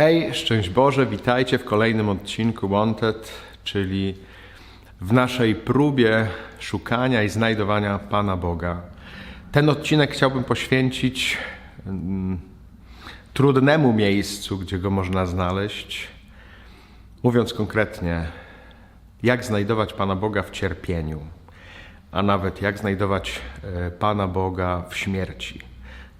Hej, szczęść Boże, witajcie w kolejnym odcinku Wanted, czyli w naszej próbie szukania i znajdowania Pana Boga. Ten odcinek chciałbym poświęcić mm, trudnemu miejscu, gdzie go można znaleźć. Mówiąc konkretnie, jak znajdować Pana Boga w cierpieniu, a nawet jak znajdować e, Pana Boga w śmierci.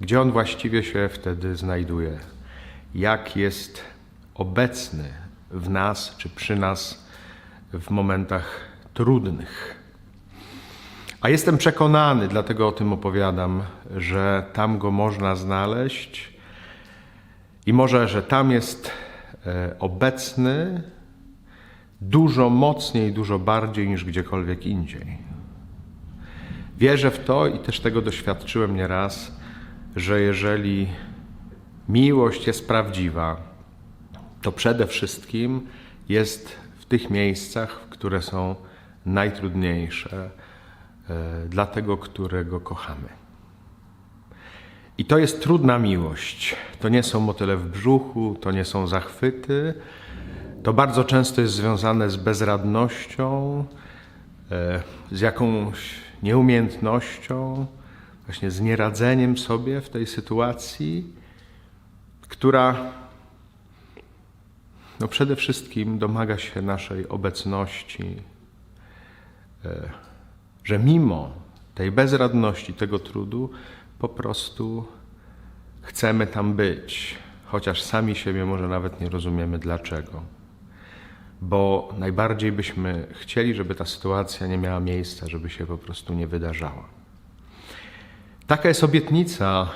Gdzie On właściwie się wtedy znajduje? Jak jest obecny w nas czy przy nas w momentach trudnych? A jestem przekonany, dlatego o tym opowiadam, że tam go można znaleźć i może, że tam jest e, obecny dużo mocniej, dużo bardziej niż gdziekolwiek indziej. Wierzę w to i też tego doświadczyłem nieraz, że jeżeli miłość jest prawdziwa, to przede wszystkim jest w tych miejscach, które są najtrudniejsze e, dla tego, którego kochamy. I to jest trudna miłość. To nie są motyle w brzuchu, to nie są zachwyty. To bardzo często jest związane z bezradnością, e, z jakąś nieumiejętnością, właśnie z nieradzeniem sobie w tej sytuacji, która no przede wszystkim domaga się naszej obecności, e, że mimo tej bezradności, tego trudu, po prostu chcemy tam być, chociaż sami siebie może nawet nie rozumiemy dlaczego. Bo najbardziej byśmy chcieli, żeby ta sytuacja nie miała miejsca, żeby się po prostu nie wydarzała. Taka jest obietnica,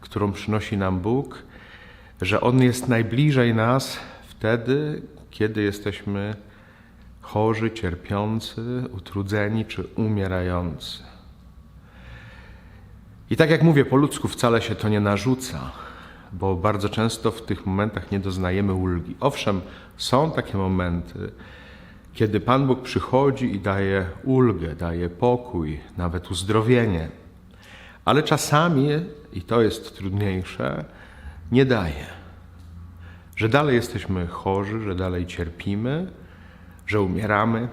którą przynosi nam Bóg, że On jest najbliżej nas wtedy, kiedy jesteśmy chorzy, cierpiący, utrudzeni czy umierający. I tak jak mówię, po ludzku wcale się to nie narzuca, bo bardzo często w tych momentach nie doznajemy ulgi. Owszem, są takie momenty, kiedy Pan Bóg przychodzi i daje ulgę, daje pokój, nawet uzdrowienie. Ale czasami, i to jest trudniejsze, nie daje. Że dalej jesteśmy chorzy, że dalej cierpimy, że umieramy,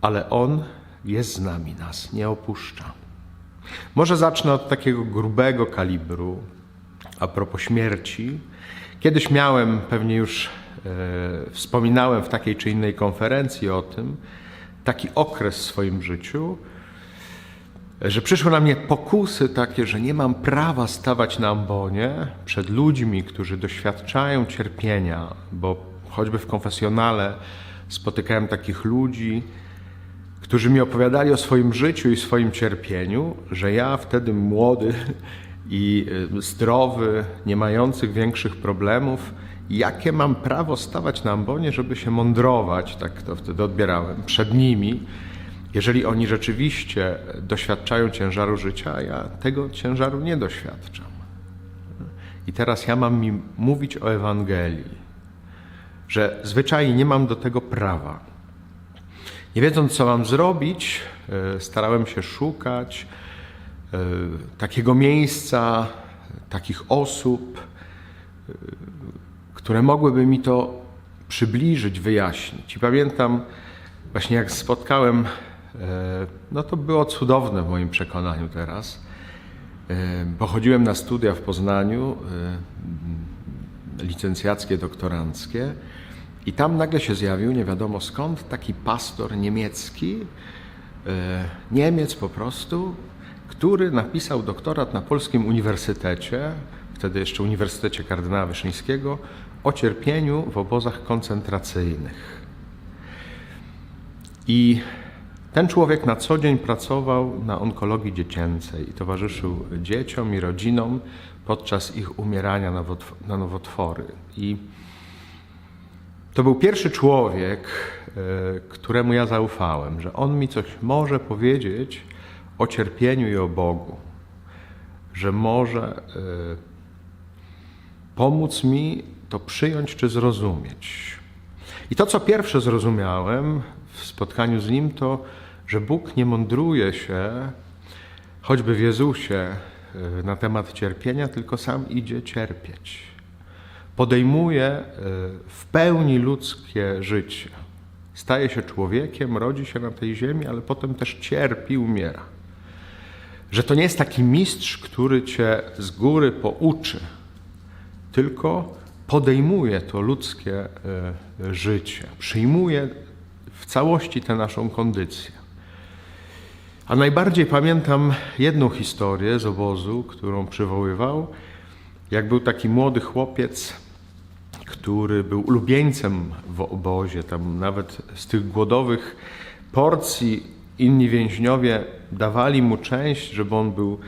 ale On jest z nami, nas nie opuszcza. Może zacznę od takiego grubego kalibru a propos śmierci. Kiedyś miałem, pewnie już e, wspominałem w takiej czy innej konferencji o tym, taki okres w swoim życiu, że przyszły na mnie pokusy takie, że nie mam prawa stawać na ambonie przed ludźmi, którzy doświadczają cierpienia, bo choćby w konfesjonale spotykałem takich ludzi, którzy mi opowiadali o swoim życiu i swoim cierpieniu, że ja wtedy młody i y, zdrowy, nie mający większych problemów, jakie mam prawo stawać na ambonie, żeby się mądrować, tak to wtedy odbierałem, przed nimi, jeżeli oni rzeczywiście doświadczają ciężaru życia, a ja tego ciężaru nie doświadczam. I teraz ja mam mi mówić o Ewangelii, że zwyczajnie nie mam do tego prawa. Nie wiedząc, co mam zrobić, e, starałem się szukać e, takiego miejsca, takich osób, e, które mogłyby mi to przybliżyć, wyjaśnić. I pamiętam, właśnie jak spotkałem no to było cudowne w moim przekonaniu teraz. E, Pochodziłem na studia w Poznaniu, e, licencjackie, doktoranckie i tam nagle się zjawił, nie wiadomo skąd, taki pastor niemiecki, Niemiec po prostu, który napisał doktorat na Polskim Uniwersytecie, wtedy jeszcze Uniwersytecie Kardynała Wyszyńskiego, o cierpieniu w obozach koncentracyjnych. I ten człowiek na co dzień pracował na onkologii dziecięcej i towarzyszył dzieciom i rodzinom podczas ich umierania na nowotwory. I to był pierwszy człowiek, e, któremu ja zaufałem, że on mi coś może powiedzieć o cierpieniu i o Bogu, że może e, pomóc mi to przyjąć czy zrozumieć. I to, co pierwsze zrozumiałem w spotkaniu z nim, to że Bóg nie mądruje się, choćby w Jezusie, e, na temat cierpienia, tylko sam idzie cierpieć. podejmuje e, w pełni ludzkie życie. Staje się człowiekiem, rodzi się na tej ziemi, ale potem też cierpi, umiera. Że to nie jest taki mistrz, który cię z góry pouczy, tylko podejmuje to ludzkie e, życie, przyjmuje w całości tę naszą kondycję. A najbardziej pamiętam jedną historię z obozu, którą przywoływał, jak był taki młody chłopiec, który był ulubieńcem w obozie, tam nawet z tych głodowych porcji inni więźniowie dawali mu część, żeby on był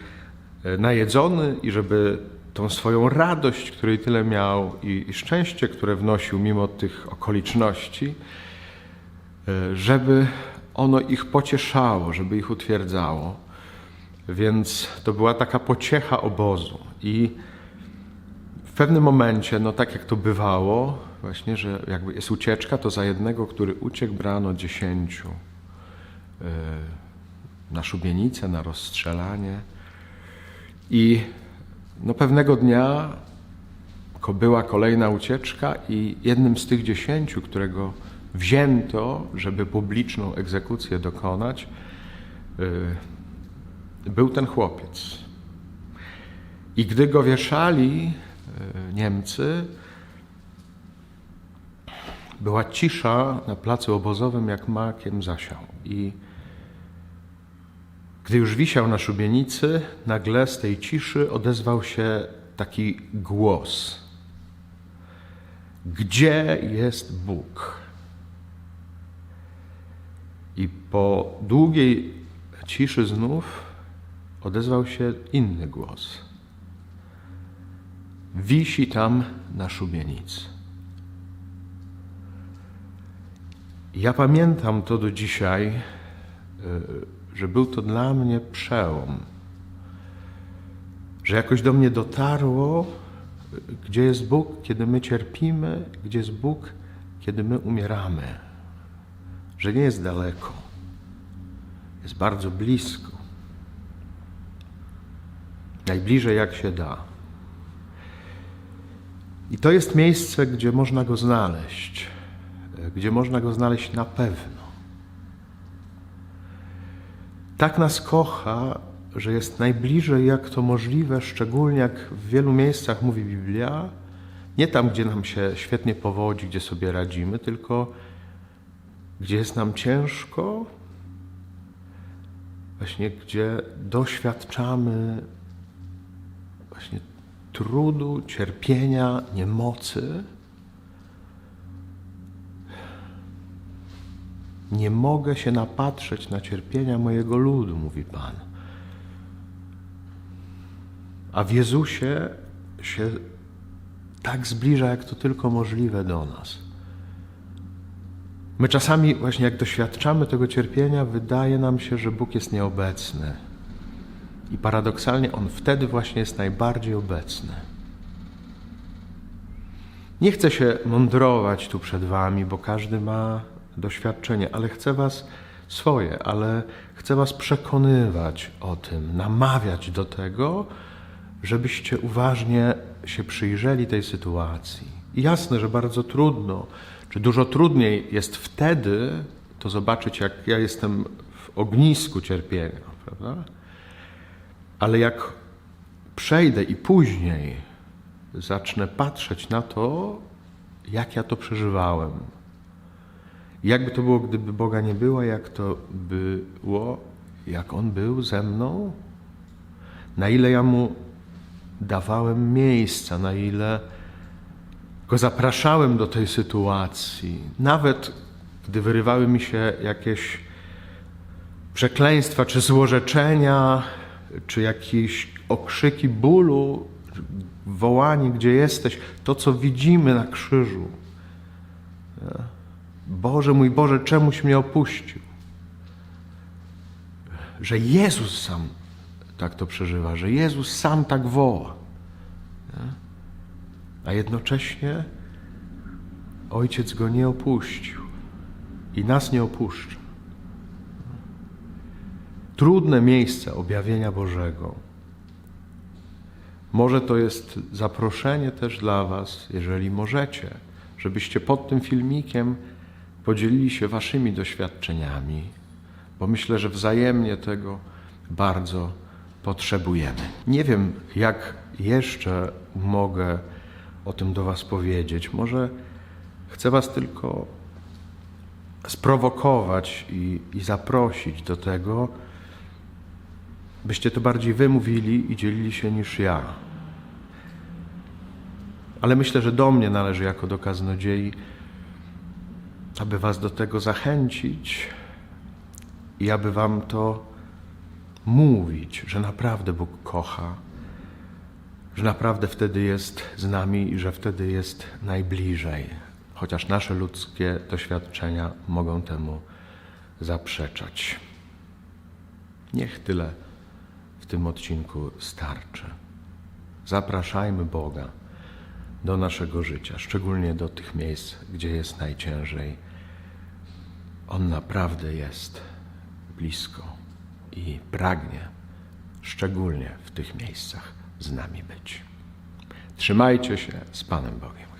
e, najedzony i żeby tą swoją radość, której tyle miał i, i szczęście, które wnosił mimo tych okoliczności, e, żeby ono ich pocieszało, żeby ich utwierdzało. Więc to była taka pociecha obozu. I w pewnym momencie, no tak jak to bywało, właśnie, że jakby jest ucieczka, to za jednego, który uciekł, brano dziesięciu yy, na szubienicę, na rozstrzelanie. I no pewnego dnia była kolejna ucieczka i jednym z tych dziesięciu, którego wzięto, żeby publiczną egzekucję dokonać, yy, był ten chłopiec. I gdy go wieszali yy, Niemcy, była cisza na placu obozowym, jak makiem zasiał. I gdy już wisiał na szubienicy, nagle z tej ciszy odezwał się taki głos. Gdzie jest Bóg? I po długiej ciszy znów odezwał się inny głos. Wisi tam na szubienicy. Ja pamiętam to do dzisiaj, y, że był to dla mnie przełom. Że jakoś do mnie dotarło, gdzie jest Bóg, kiedy my cierpimy, gdzie jest Bóg, kiedy my umieramy. Że nie jest daleko, jest bardzo blisko. Najbliżej jak się da. I to jest miejsce, gdzie można go znaleźć, gdzie można go znaleźć na pewno. Tak nas kocha, że jest najbliżej, jak to możliwe, szczególnie jak w wielu miejscach mówi Biblia, nie tam, gdzie nam się świetnie powodzi, gdzie sobie radzimy, tylko gdzie jest nam ciężko, właśnie gdzie doświadczamy właśnie trudu, cierpienia, niemocy. Nie mogę się napatrzeć na cierpienia mojego ludu, mówi Pan. A w Jezusie się tak zbliża, jak to tylko możliwe do nas. My czasami, właśnie jak doświadczamy tego cierpienia, wydaje nam się, że Bóg jest nieobecny. I paradoksalnie On wtedy właśnie jest najbardziej obecny. Nie chcę się mądrować tu przed Wami, bo każdy ma doświadczenie, ale chcę Was swoje, ale chcę Was przekonywać o tym, namawiać do tego, żebyście uważnie się przyjrzeli tej sytuacji. I jasne, że bardzo trudno, czy dużo trudniej jest wtedy to zobaczyć, jak ja jestem w ognisku cierpienia, prawda? Ale jak przejdę i później zacznę patrzeć na to, jak ja to przeżywałem, jakby to było, gdyby Boga nie było, jak to było, jak On był ze mną, na ile ja Mu dawałem miejsca, na ile Go zapraszałem do tej sytuacji, nawet gdy wyrywały mi się jakieś przekleństwa, czy złorzeczenia, czy jakieś okrzyki bólu, wołanie, gdzie jesteś, to co widzimy na krzyżu. Boże, mój Boże, czemuś mnie opuścił? Że Jezus sam tak to przeżywa, że Jezus sam tak woła. A jednocześnie Ojciec go nie opuścił i nas nie opuszcza. Trudne miejsce objawienia Bożego. Może to jest zaproszenie też dla Was, jeżeli możecie, żebyście pod tym filmikiem podzielili się Waszymi doświadczeniami, bo myślę, że wzajemnie tego bardzo potrzebujemy. Nie wiem, jak jeszcze mogę o tym do Was powiedzieć. Może chcę Was tylko sprowokować i, i zaprosić do tego, byście to bardziej wymówili i dzielili się niż ja. Ale myślę, że do mnie należy jako do kaznodziei, aby was do tego zachęcić i aby wam to mówić, że naprawdę Bóg kocha, że naprawdę wtedy jest z nami i że wtedy jest najbliżej, chociaż nasze ludzkie doświadczenia mogą temu zaprzeczać. Niech tyle w tym odcinku starczy. Zapraszajmy Boga do naszego życia, szczególnie do tych miejsc, gdzie jest najciężej. On naprawdę jest blisko i pragnie szczególnie w tych miejscach z nami być. Trzymajcie się z Panem Bogiem.